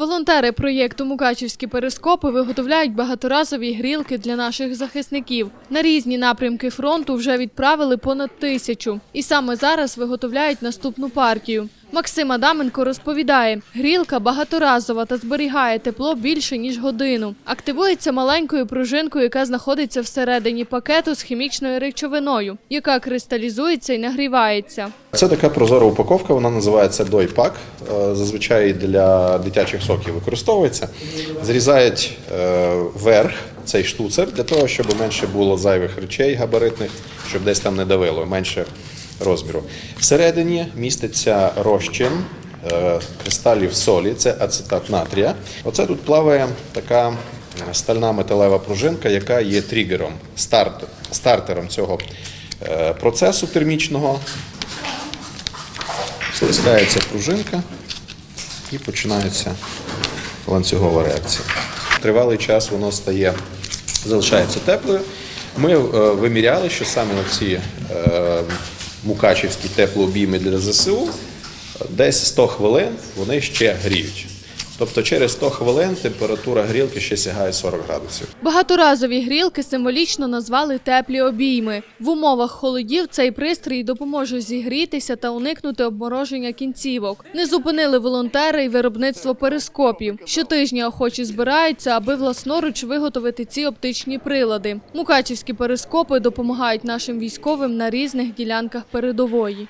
Волонтери проєкту Мукачівські перископи виготовляють багаторазові грілки для наших захисників. На різні напрямки фронту вже відправили понад тисячу. І саме зараз виготовляють наступну партію. Максим Адаменко розповідає, грілка багаторазова та зберігає тепло більше ніж годину. Активується маленькою пружинкою, яка знаходиться всередині пакету з хімічною речовиною, яка кристалізується і нагрівається. Це така прозора упаковка, вона називається дойпак. Е, Зазвичай для дитячих соків використовується. Зрізають е, верх цей штуцер для того, щоб менше було зайвих речей габаритних, щоб десь там не давило, менше розміру. Всередині міститься розчин е, кристалів солі, це ацетат натрія. Оце тут плаває така стальна металева пружинка, яка є тригером, старт, стартером цього е, процесу термічного. Стискається пружинка і починається ланцюгова реакція. Тривалий час воно стає, залишається теплою. Ми е, виміряли, що саме ці е, мукачівські теплообійми для ЗСУ десь 100 хвилин вони ще гріють. Тобто через 100 хвилин температура грілки ще сягає 40 градусів. Багаторазові грілки символічно назвали теплі обійми. В умовах холодів цей пристрій допоможе зігрітися та уникнути обмороження кінцівок. Не зупинили волонтери й виробництво перископів. Щотижня охочі збираються, аби власноруч виготовити ці оптичні прилади. Мукачівські перископи допомагають нашим військовим на різних ділянках передової.